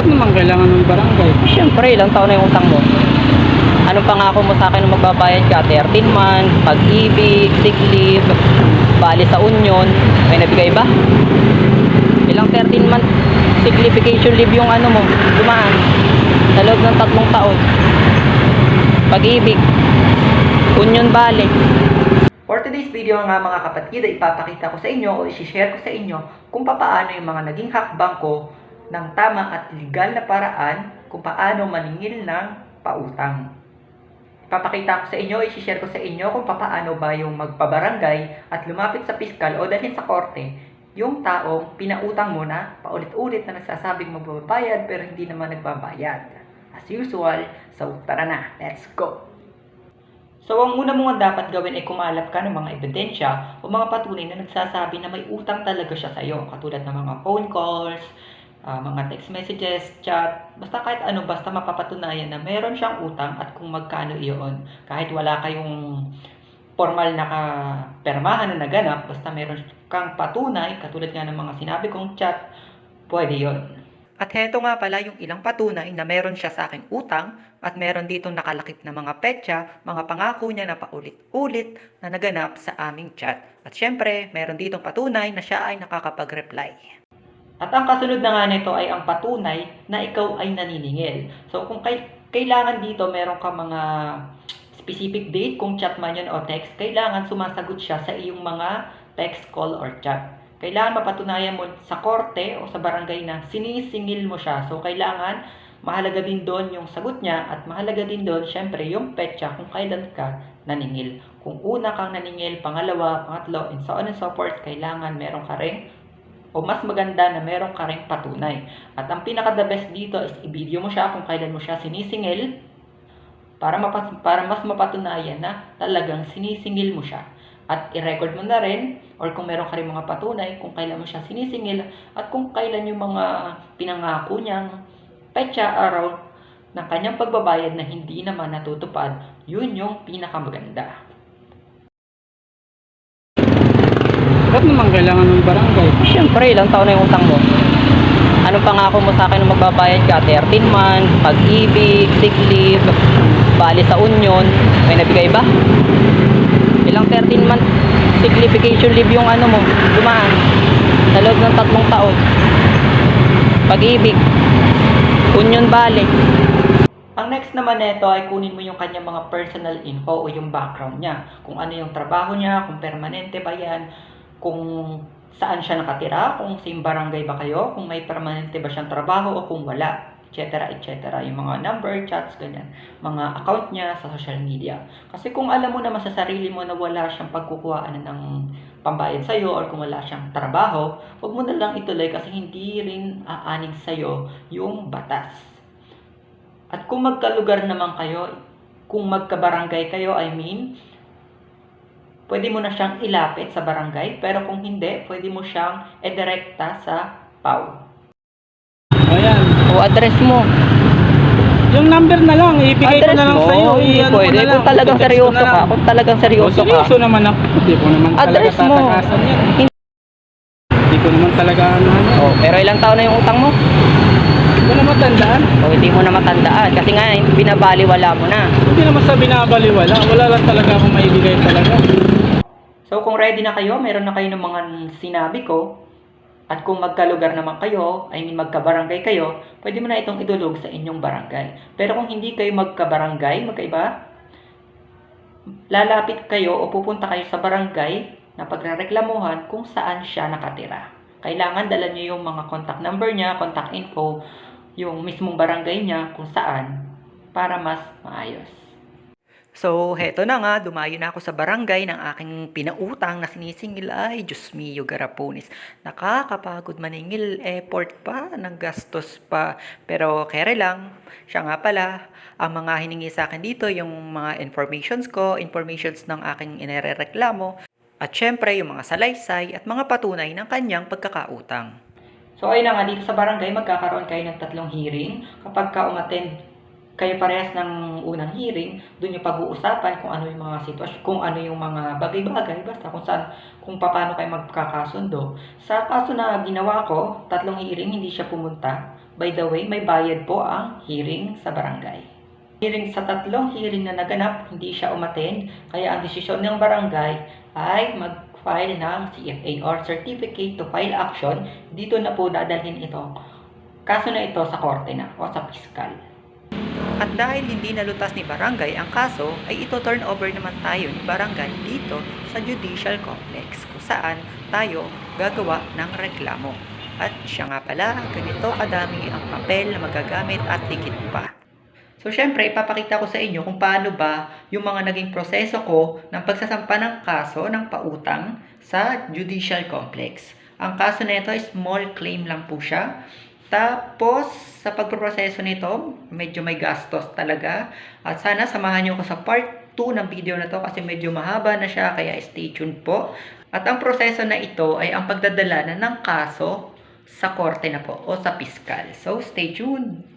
Ba't naman kailangan ng barangay? Siyempre, ilang taon na yung utang mo? Anong pangako mo sa akin nung magbabayad ka? 13 months, pag-ibig, sick leave, bali sa union, may nabigay ba? Ilang 13 months sick leave, vacation leave yung ano mo, dumaan sa loob ng tatlong taon. Pag-ibig, union bali. For today's video nga mga kapatid, ipapakita ko sa inyo o isi-share ko sa inyo kung paano yung mga naging hakbang ko ng tama at legal na paraan kung paano maningil ng pautang. Ipapakita ko sa inyo, isi-share ko sa inyo kung paano ba yung magpabarangay at lumapit sa piskal o dalhin sa korte yung taong pinautang mo na paulit-ulit na nagsasabing magbabayad pero hindi naman nagbabayad. As usual, so tara na, let's go! So, ang una mo nga dapat gawin ay kumalap ka ng mga ebidensya o mga patunay na nagsasabi na may utang talaga siya sa'yo. Katulad ng mga phone calls, ah, mga text messages, chat, basta kahit ano, basta mapapatunayan na meron siyang utang at kung magkano iyon. Kahit wala kayong formal na permahan na naganap, basta meron kang patunay, katulad nga ng mga sinabi kong chat, pwede yon. At heto nga pala yung ilang patunay na meron siya sa aking utang at meron ditong nakalakip na mga petsa, mga pangako niya na paulit-ulit na naganap sa aming chat. At syempre, meron ditong patunay na siya ay nakakapag-reply. At ang kasunod na nga nito ay ang patunay na ikaw ay naniningil. So kung kailangan dito meron ka mga specific date kung chat man yun o text, kailangan sumasagot siya sa iyong mga text, call, or chat. Kailangan mapatunayan mo sa korte o sa barangay na sinisingil mo siya. So kailangan mahalaga din doon yung sagot niya at mahalaga din doon syempre yung petsa kung kailan ka naningil. Kung una kang naningil, pangalawa, pangatlo, and so on and so forth, kailangan meron ka rin o mas maganda na meron ka rin patunay. At ang pinaka the best dito is i-video mo siya kung kailan mo siya sinisingil para, mapas, para mas mapatunayan na talagang sinisingil mo siya. At i-record mo na rin or kung meron ka rin mga patunay kung kailan mo siya sinisingil at kung kailan yung mga pinangako niyang petsa araw ng kanyang pagbabayad na hindi naman natutupad, yun yung pinakamaganda. Ba't naman kailangan ng barangay? Siyempre, ilang taon na yung utang mo? Anong pangako mo sa akin nung magbabayad ka? 13 months, pag-ibig, sick leave, bali sa union, may nabigay ba? Ilang 13 months sick leave, yung ano mo, dumaan sa loob ng tatlong taon. Pag-ibig, union bali. Ang next naman nito ay kunin mo yung kanyang mga personal info o yung background niya. Kung ano yung trabaho niya, kung permanente ba yan, kung saan siya nakatira, kung same barangay ba kayo, kung may permanente ba siyang trabaho o kung wala, etc. etc. Yung mga number, chats, ganyan. Mga account niya sa social media. Kasi kung alam mo naman sa sarili mo na wala siyang pagkukuhaan ng pambayad sa'yo or kung wala siyang trabaho, huwag mo na lang ituloy kasi hindi rin aanig sa'yo yung batas. At kung magkalugar naman kayo, kung magkabarangay kayo, I mean, pwede mo na siyang ilapit sa barangay, pero kung hindi, pwede mo siyang edirekta sa PAW. Ayan. O address mo. Yung number na lang, ibigay ko na lang mo, sa'yo. hindi i-ano ko pwede. na Kung talagang seryoso na ka, kung talagang O, seryoso ka, seryoso naman ako. Hindi ko naman Address talaga mo. tatakasan yan. Hindi ko naman talaga ano. ano. oh, pero ilang taon na yung utang mo? Hindi ko naman tandaan. O hindi mo na matandaan kasi nga binabaliwala mo na. Hindi naman sa binabaliwala. Wala lang talaga akong maibigay talaga. So kung ready na kayo, meron na kayo ng mga sinabi ko, at kung magkalugar naman kayo, I mean magkabarangay kayo, pwede mo na itong idulog sa inyong barangay. Pero kung hindi kayo magkabarangay, magkaiba, lalapit kayo o pupunta kayo sa barangay na pagrereklamuhan kung saan siya nakatira. Kailangan dala niyo yung mga contact number niya, contact info, yung mismong barangay niya kung saan para mas maayos. So, heto na nga, dumayo na ako sa barangay ng aking pinautang na sinisingil. Ay, Diyos mio, garaponis. Nakakapagod maningil, effort pa, ng gastos pa. Pero, kere lang, siya nga pala, ang mga hiningi sa akin dito, yung mga informations ko, informations ng aking inerereklamo, at syempre, yung mga salaysay at mga patunay ng kanyang pagkakautang. So, ayun na nga, dito sa barangay, magkakaroon kayo ng tatlong hearing. Kapag ka umattend kayo parehas ng unang hearing, doon yung pag-uusapan kung ano yung mga sitwasyon, kung ano yung mga bagay-bagay, basta kung saan, kung paano kayo magkakasundo. Sa kaso na ginawa ko, tatlong hearing, hindi siya pumunta. By the way, may bayad po ang hearing sa barangay. Hearing sa tatlong hearing na naganap, hindi siya umattend, kaya ang desisyon ng barangay ay mag-file ng CFA or Certificate to File Action. Dito na po dadalhin ito. Kaso na ito sa korte na o sa piskal. At dahil hindi nalutas ni barangay ang kaso, ay ito turn over naman tayo ni barangay dito sa judicial complex kung saan tayo gagawa ng reklamo. At siya nga pala, ganito kadami ang papel na magagamit at higit pa. So, syempre, ipapakita ko sa inyo kung paano ba yung mga naging proseso ko ng pagsasampa ng kaso ng pautang sa judicial complex. Ang kaso na ito ay small claim lang po siya. Tapos, sa pagproproseso nito, medyo may gastos talaga. At sana samahan nyo ko sa part 2 ng video na to kasi medyo mahaba na siya, kaya stay tuned po. At ang proseso na ito ay ang pagdadala na ng kaso sa korte na po o sa piskal. So, stay tuned!